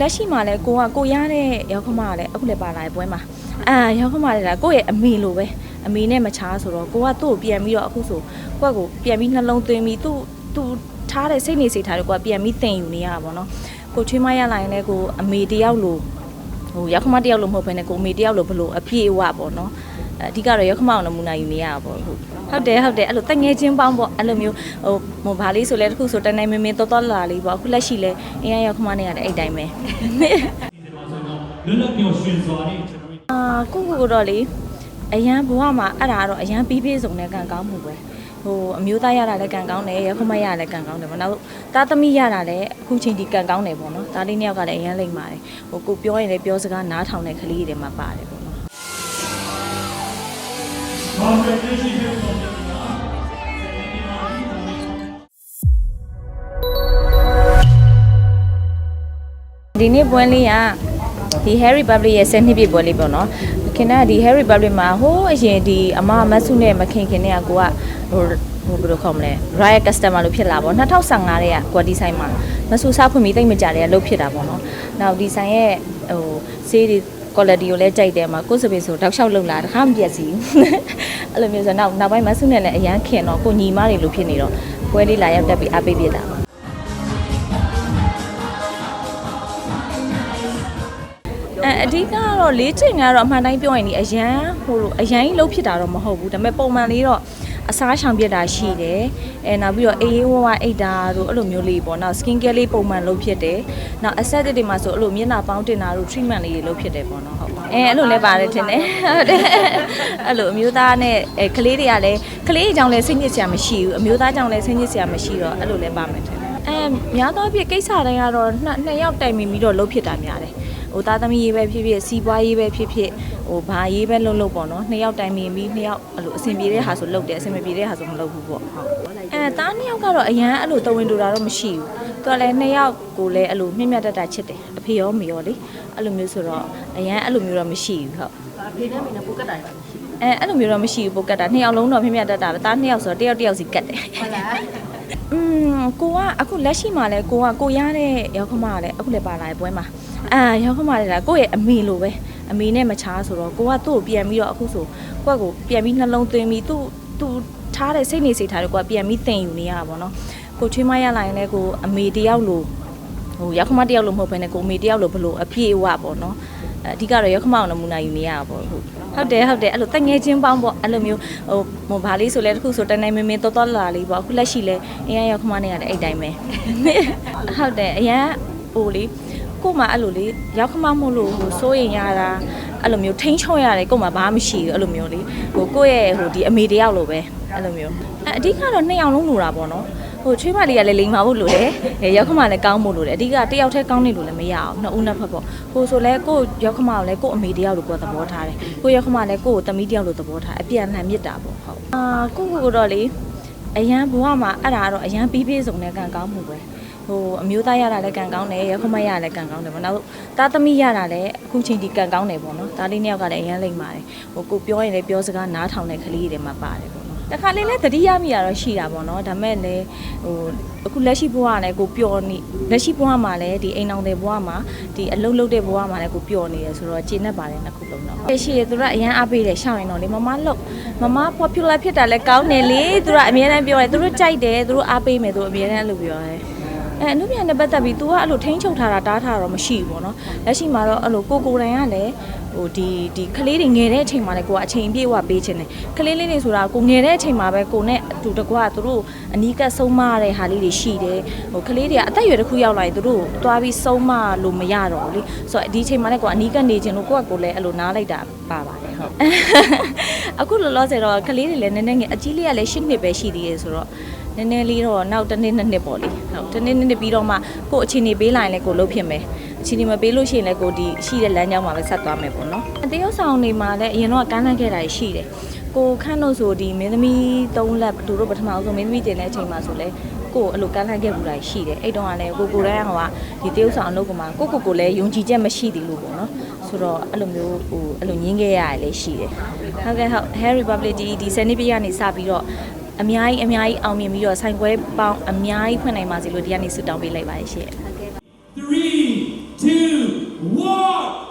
လက်ရှိမှာလဲကိုကကိုရတဲ့ရောက်ခမကလည်းအခုလည်းပါလာတဲ့ပွဲမှာအာရောက်ခမလည်းလားကိုယ့်ရဲ့အမေလိုပဲအမေနဲ့မချားဆိုတော့ကိုကသူ့ကိုပြန်ပြီးတော့အခုဆိုကိုကကိုပြန်ပြီးနှလုံးသွင်းပြီးသူ့သူ့ထားတဲ့စိတ်နေစိတ်ထားတွေကိုကပြန်ပြီးသင်ယူနေရတာပေါ့နော်ကိုချွေးမရလာရင်လည်းကိုအမေတယောက်လိုဟိုရောက်ခမတယောက်လိုမဟုတ်ဘဲနဲ့ကိုအမေတယောက်လိုဘလို့အပြည့်အဝပေါ့နော် အဓိကတော့ရောက်ခမအောင်နမူနာယူနေရတာပေါ့ဟုတ်ဟုတ်တယ်ဟုတ်တယ်အဲ့လိုတငယ်ချင်းပေါင်းပေါ့အဲ့လိုမျိုးဟိုဟိုဗာလေးဆိုလဲတစ်ခုဆိုတနိုင်မင်းမင်းတော်တော်လာလေးပေါ့အခုလက်ရှိလဲအင်းရရောက်ခမနဲ့ရတယ်အဲ့တိုင်းပဲလွတ်လပ်ပျော်ရွှင်စွာနဲ့ကျွန်တော်တို့အာကိုကိုကိုတော့လေအရန်ဘဝမှာအဲ့ဒါကတော့အရန်ပြီးပြည့်စုံတဲ့ကံကောင်းမှုပဲဟိုအမျိုးသားရတာလည်းကံကောင်းတယ်ရခမရလည်းကံကောင်းတယ်ပေါ့နောက်သားသမီးရတာလည်းအခုချိန်ဒီကံကောင်းတယ်ပေါ့နော်သားလေးနှစ်ယောက်ကလည်းအရန်လိမ့်ပါတယ်ဟိုကိုပြောရင်လည်းပြောစကားနားထောင်တဲ့ကလေးတွေမှာပါတယ် ဒီနေ့ပွဲလေးကဒီ Harry Republic ရဲ့10နှစ်ပြည့်ပွဲလေးပေါ့နော်ခင်ဗျားဒီ Harry Republic မှာဟိုးအရင်ဒီအမမတ်စုနဲ့မခင်ခင်နဲ့ကကိုကဟိုဟိုဘယ်လိုခေါ်မလဲ Riot Customer လို့ဖြစ်လာပေါ့2015တဲ့ကကိုဒီဆိုင်မှာမဆူစားဖွင့်ပြီးတိတ်မကြတဲ့လုတ်ဖြစ်တာပေါ့နော်နောက်ဒီဆိုင်ရဲ့ဟိုဆေးတွေ quality ကိုလည်းကြိုက်တယ်မှာကိုယ်စပင်းဆိုတောက်လျှောက်လုံလာတခါမပြတ်စီဘူးအဲ့လိုမျိုးဆိုနောက်နောက်ပိုင်းမဆုနဲ့လည်းအရန်ခင်တော့ကိုညီမတွေလို့ဖြစ်နေတော့ပွဲလေးလာရောက်တက်ပြီးအားပေးပြတာပါအဲအဓိကကတော့လေးချိန်ကတော့အမှန်တိုင်းပြောရင်ဒီအရန်ဟိုလိုအရန်ကြီးလှုပ်ဖြစ်တာတော့မဟုတ်ဘူးဒါပေမဲ့ပုံမှန်လေးတော့ အစားရှောင်ပြစ်တာရှိတယ်အဲနောက်ပြီးတော့အေးအေးဝဝအိတ်တာတို့အဲ့လိုမျိုးလေးပေါ့နောက် skin care လေးပုံမှန်လုပ်ဖြစ်တယ်နောက် aesthetic တွေမှာဆိုအဲ့လိုမျက်နှာပေါင်းတင်တာတို့ treatment လေးတွေလုပ်ဖြစ်တယ်ပေါ့နော်ဟုတ်အဲအဲ့လိုလဲပါတယ်ထင်တယ်ဟုတ်တယ်အဲ့လိုအမျိုးသားနဲ့အဲကလေးတွေကလည်းကလေးအကြောင်းလည်းစိတ်ညစ်စရာမရှိဘူးအမျိုးသားကြောင့်လည်းစိတ်ညစ်စရာမရှိတော့အဲ့လိုလဲပါမယ်ထင်တယ်အဲများသောအားဖြင့်ကိစ္စတိုင်းကတော့နှစ်နှစ်ယောက်တိုင်ပင်ပြီးတော့လုပ်ဖြစ်တာများတယ် ဟိုသားသမီးရေးပဲဖြစ်ဖြစ်စီးပွားရေးပဲဖြစ်ဖြစ်ဟိုဘာရေးပဲလုပ်လို့ပေါ့နော်နှစ်ယောက်တိုင်ပင်ပြီးနှစ်ယောက်အဲ့လိုအဆင်ပြေတဲ့ဟာဆိုလုပ်တယ်အဆင်မပြေတဲ့ဟာဆိုမလုပ်ဘူးပေါ့ဟုတ်အဲသားနှစ်ယောက်ကတော့အရန်အဲ့လိုတဝင်းတူတာတော့မရှိဘူးသူကလည်းနှစ်ယောက်ကိုလည်းအဲ့လိုမြင့်မြတ်တတ်တာချစ်တယ်အဖေရောမေရောလေအဲ့လိုမျိုးဆိုတော့အရန်အဲ့လိုမျိုးတော့မရှိဘူးဟုတ်ဖေနဲ့မင်းနဲ့ပိုကတ်တာပါရှိအဲအဲ့လိုမျိုးတော့မရှိဘူးပိုကတ်တာနှစ်ယောက်လုံးတော့မြင့်မြတ်တတ်တာပဲသားနှစ်ယောက်ဆိုတော့တယောက်တယောက်စီကတ်တယ်ဟုတ်လားอืมကိုကအခုလက်ရှိမှာလဲကိုကကိုရတဲ့ရောက်ခမကလည်းအခုလည်းပါလာတဲ့ပွဲမှာ အာရောက်ခမလည်းလားကိုယ့်ရဲ့အမေလိုပဲအမေနဲ့မချားဆိုတော့ကိုကသူ့ကိုပြန်ပြီးတော့အခုဆိုကိုကကိုပြန်ပြီးနှလုံးသွင်းပြီးသူ့သူ့ထားတဲ့စိတ်နေစိတ်ထားတွေကိုကပြန်ပြီးသင်ယူနေရတာပေါ့နော်ကိုချွေးမရလာရင်လည်းကိုအမေတယောက်လိုဟိုရောက်ခမတယောက်လိုမဟုတ်ဘဲနဲ့ကိုအမေတယောက်လိုဘလို့အပြည့်အဝပေါ့နော်အဓိကတော့ရောက်ခမအောင်နမူနာယူနေရတာပေါ့ဟုတ်ဟုတ်တယ်ဟုတ်တယ်အဲ့လိုတငယ်ချင်းပေါင်းပေါ့အဲ့လိုမျိုးဟိုဟိုဗာလေးဆိုလဲတစ်ခုဆိုတနိုင်မင်းမင်းတော်တော်လာလေးပေါ့အခုလက်ရှိလဲအရင်ရောက်ခမနဲ့ရတယ်အဲ့တိုင်းပဲဟုတ်တယ်အရင်ဟိုလေ ကို့မှာအဲ့လိုလေရောက်ခမမို့လို့ဟိုစိုးရင်ရတာအဲ့လိုမျိုးထိန်းချုံရတယ်ကို့မှာဘာမှမရှိဘူးအဲ့လိုမျိုးလေဟိုကိုယ့်ရဲ့ဟိုဒီအမေတယောက်လိုပဲအဲ့လိုမျိုးအအဓိကတော့နှစ်ယောက်လုံးလိုတာပေါ့နော်ဟိုချွေးမလေးကလည်းလိမ်မာဖို့လိုတယ်။ရောက်ခမလည်းကောင်းဖို့လိုတယ်။အဓိကတယောက်တည်းကောင်းနေလို့လည်းမရအောင်။နှစ်ဦးနှစ်ဖက်ပေါ့။ဟိုဆိုလဲကိုယ့်ရောက်ခမကိုလည်းကိုယ့်အမေတယောက်လိုကိုယ်သဘောထားတယ်။ကိုယ့်ရောက်ခမလည်းကိုယ့်ကိုသမီးတယောက်လိုသဘောထားအပြန်လှန်မြစ်တာပေါ့ဟုတ်။အာကိုကိုကိုတော့လေအရန်ဘဝမှာအဲ့ဒါကတော့အရန်ပြီးပြည့်စုံတဲ့ကံကောင်းမှုပဲ။ ဟိုအမျိုးသားရတာလည်းကံကောင်းတယ်ရောက်ခမရတာလည်းကံကောင်းတယ်ပေါ့။နောက်သားသမီးရတာလည်းအခုချိန်ဒီကံကောင်းတယ်ပေါ့နော်။သားလေးနှစ်ယောက်ကလည်းအရန်လိမ့်ပါတယ်။ဟိုကိုပြောရင်လည်းပြောစကားနားထောင်တဲ့ကလေးတွေမှာပါတယ်ပေါ့နော်။တခါလေးလဲသတိရမိရတော့ရှိတာပေါ့နော်ဒါမဲ့လည်းဟိုအခုလက်ရှိဘဝကလည်းကိုပျော်နေလက်ရှိဘဝမှာလည်းဒီအိမ်အောင်တဲ့ဘဝမှာဒီအလုံးလုံးတဲ့ဘဝမှာလည်းကိုပျော်နေတယ်ဆိုတော့ကျေနပ်ပါတယ်နှစ်ခုလုံးတော့ဟုတ်ရှိရသူကအရန်အားပေးတယ်ရှောင်းရင်တော့လေမမလို့မမ popular ဖြစ်တာလည်းကောင်းတယ်လေသူကအမြဲတမ်းပြောတယ်သူတို့ကြိုက်တယ်သူတို့အားပေးမယ်သူအမြဲတမ်းအဲ့လိုပြောတယ် အဲအနုပြန်နဲ့ပတ်သက်ပြီး तू ကအဲ့လိုထိန်းချုပ်ထားတာတားထားတာတော့မရှိဘူးပေါ့နော်လက်ရှိမှာတော့အဲ့လိုကိုကိုတိုင်ကလည်းဟိုဒီဒီကလေးတွေငယ်တဲ့အချိန်မှာလည်းကိုကအချိန်ပြေဝပေးခြင်းတယ်ကလေးလေးတွေဆိုတာကိုငယ်တဲ့အချိန်မှာပဲကိုနဲ့အတူတကွသူတို့အနီးကပ်ဆုံးမတဲ့ဟာလေးတွေရှိတယ်ဟိုကလေးတွေကအသက်အရွယ်တစ်ခုရောက်လာရင်သူတို့တွားပြီးဆုံးမလို့မရတော့ဘူးလေဆိုတော့ဒီအချိန်မှာလည်းကိုကအနီးကပ်နေခြင်းလို့ကိုကကိုလည်းအဲ့လိုနားလိုက်တာပါပါတယ်ဟုတ်အခုလောလောဆယ်တော့ကလေးတွေလည်းနည်းနည်းငယ်အကြီးလေးကလည်း၈နှစ်ပဲရှိသေးတယ်ဆိုတော့ နည်းနည်းလေးတော့နောက်တစ်နှစ်နှစ်နှစ်ပေါ့လေဟုတ်တစ်နှစ်နှစ်နှစ်ပြီးတော့မှကို့အချိန်နေပေးလိုက်ရင်လည်းကိုလုပ်ဖြစ်မယ်အချိန်နေမပေးလို့ရှိရင်လည်းကိုဒီရှိတဲ့လမ်းကြောင်းမှာပဲဆက်သွားမယ်ပေါ့နော်အတရုပ်ဆောင်တွေမှာလည်းအရင်တော့ကမ်းလှမ်းခဲ့တာရှိတယ်ကိုခန့်လို့ဆိုဒီမင်းသမီး၃လက်သူတို့ပထမဆုံးမင်းသမီးတင်တဲ့အချိန်မှာဆိုလဲကိုအဲ့လိုကမ်းလှမ်းခဲ့ဘူးတာရှိတယ်အဲ့တုန်းကလည်းကိုကိုတိုင်းကဟိုကဒီတရုပ်ဆောင်အလုပ်ကမှာကိုကိုကိုလည်းယုံကြည်ချက်မရှိသေးလို့ပေါ့နော်ဆိုတော့အဲ့လိုမျိုးဟိုအဲ့လိုညင်းခဲ့ရတယ်လည်းရှိတယ်ဟုတ်ကဲ့ဟုတ် Harry Republic ဒီဒီစနေပြရနေစပြီးတော့ အများကြီးအများကြီးအောင်မြင်ပြီးတော့ဆိုင်ခွဲပေါင်းအများကြီးဖွင့်နိုင်ပါစေလို့ဒီကနေ့ဆုတောင်းပေးလိုက်ပါတယ်ရှင် three two, one.